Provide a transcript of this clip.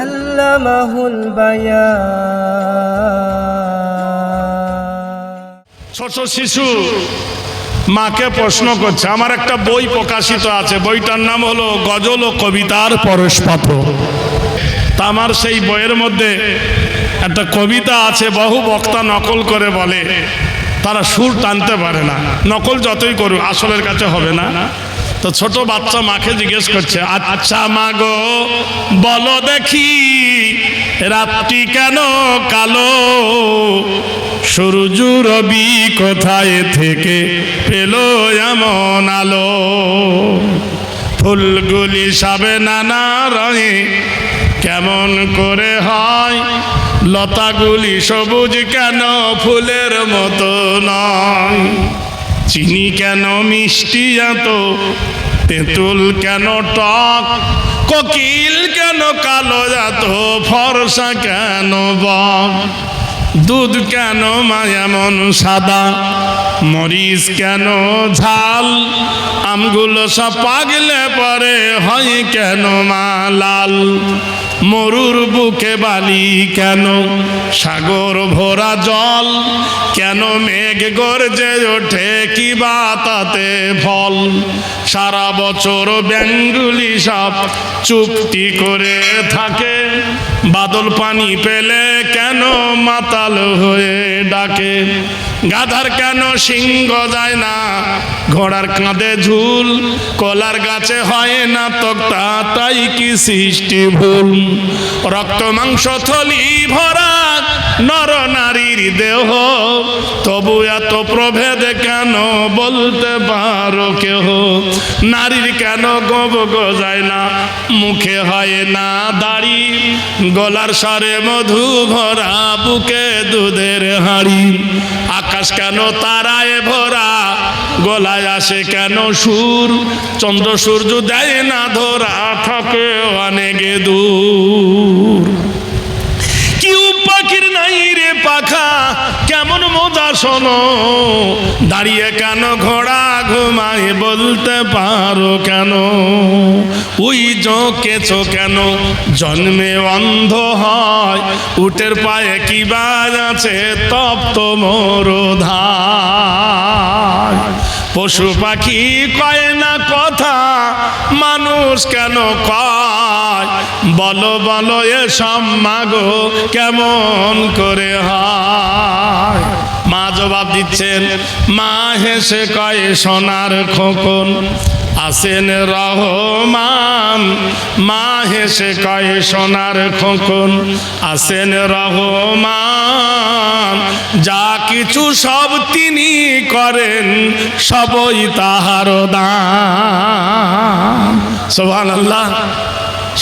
আল্লামাহুল বায়া। ছোট শিশু মাকে প্রশ্ন করছে আমার একটা বই প্রকাশিত আছে বইটার নাম হলো গজল ও কবিতার পরশপাত্র তা আমার সেই বইয়ের মধ্যে একটা কবিতা আছে বহু বক্তা নকল করে বলে তারা সুর টানতে পারে না। নকল যতই করুক আসলের কাছে হবে না। তো ছোট বাচ্চা মাকে জিজ্ঞেস করছে আচ্ছা মা গো বলো দেখি, রাত্রি কেন কালো? সূর্য রবি কোথায় থেকে পেল এমন আলো? ফুলগুলি সবে নানা রঙে কেমন করে হয়? লতাগুলি সবুজ কেন ফুলের মতো নয়? চিনি কেন মিষ্টি এত? তেঁতুল কেন টক? কোকিল কেন কালো এত? ফরসা কেন বক? দুধ কেন মায়ামন সাদা? মরিচ কেন ঝাল? আমগুলো সব পাগলে পরে হয় কেন মা লাল? মরুর বুকে বালি কেন? সাগর ভরা জল কেন মেঘ গর্জে ওঠে? কি বা তাতে ফল? সারা বছর ব্যাঙ্গুলি সব চুপটি করে থাকে। বাদল পানি পেলে কেন মাতাল হয়ে ডাকে? গাধার কেন সিংহ যায় না? ঘোড়ার কাঁধে ঝুল, কলার গাছে হয় না তক্তা, তাই কি সৃষ্টি ভুল? রক্ত, মাংস, থলি ভরা নর নারীর দেহ। তবু এত প্রভেদ কেন বলতে পারো কেহ? নারীর কেন গব গজায় না? মুখে হয় না দাড়ি। গলার স্বরে মধু ভরা বুকে দুধের হাড়ি। আকাশ কেন তারায় ভরা? গলায় আসে কেন সুর? চন্দ্র সূর্য দেয় না ধরা? থাকে অনেক দূর। শোনো, দাঁড়িয়ে কেন ঘোড়া ঘুমায় বলতে পারো কেন? ওই কেছো কেন? জন্মে অন্ধ হয়, উটের পায়ে কি বাজ আছে? তপ্ত মোর পশু পাখি কয় না কথা, মানুষ কেন কয়? বলো বলো এ মাগো কেমন করে হয়? দিচ্ছেন। মা হেসে কয় সোনার খোকন। আসেন রহমান মা হেসে কয় সোনার খোকন। আসেন রহমান, যা কিছু সব তিনি করেন, সবই তাহার দান। সোহান আল্লাহ